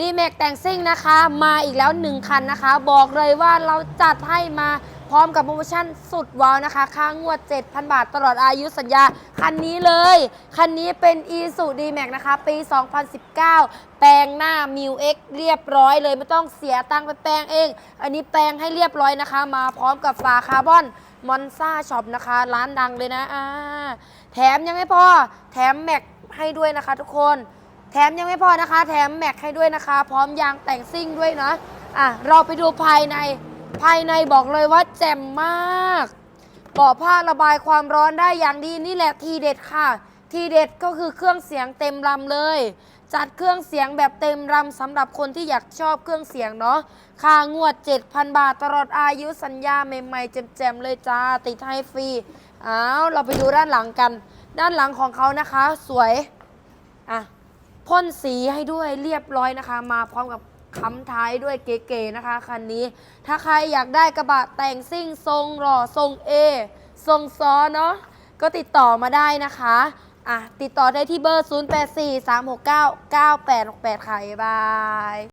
ดีแม็กแต่งซิ่งนะคะ มาอีกแล้ว 1 คันนะคะ บอกเลยว่าเราจัดให้มาพร้อมกับโปรโมชั่นสุดว้าวนะคะ ค่างวด 7,000 บาทตลอดอายุสัญญา คันนี้เลย คันนี้เป็น e s u d m a x นะคะ ปี 2019 แปลงหน้า m i w X เรียบร้อยเลยไม่ต้องเสียตังค์ไปแปลงเอง อันนี้แปลงให้เรียบร้อยนะคะ มาพร้อมกับฝาคาร์บอนมอนซ่าช็อปนะคะ ร้านดังเลยนะอ่าแถมยังไม่พอ แถมแม็กให้ด้วยนะคะทุกคน แถมยังไม่พอนะคะ แถมแม็กให้ด้วยนะคะ พร้อมยางแต่งซิ่งด้วยนะอะเราไปดูภายใน ภายในบอกเลยว่าแจ่มมากปอผ้าระบายความร้อนได้อย่างดีนี่แหละทีเด็ดค่ะ ทีเด็ดก็คือเครื่องเสียงเต็มลำเลย จัดเครื่องเสียงแบบเต็มลำสำหรับคนที่อยากชอบเครื่องเสียงเนาะค่างวด 7,000 บาทตลอดอายุสัญญาใหม่ๆแจ่มๆเลยจ้าติดให้ฟรีอ้าวเราไปดูด้านหลังกัน ด้านหลังของเขานะคะ สวยอะ พ่นสีให้ด้วยเรียบร้อยนะคะ มาพร้อมกับค้ำท้ายด้วยเก๋ๆนะคะคันนี้ ถ้าใครอยากได้กระบะแต่งซิ่งทรงหล่อทรงเอทรงซ้อเนาะก็ติดต่อมาได้นะคะอะติดต่อได้ที่เบอร์ 0843699868ค่ะบ๊ายบาย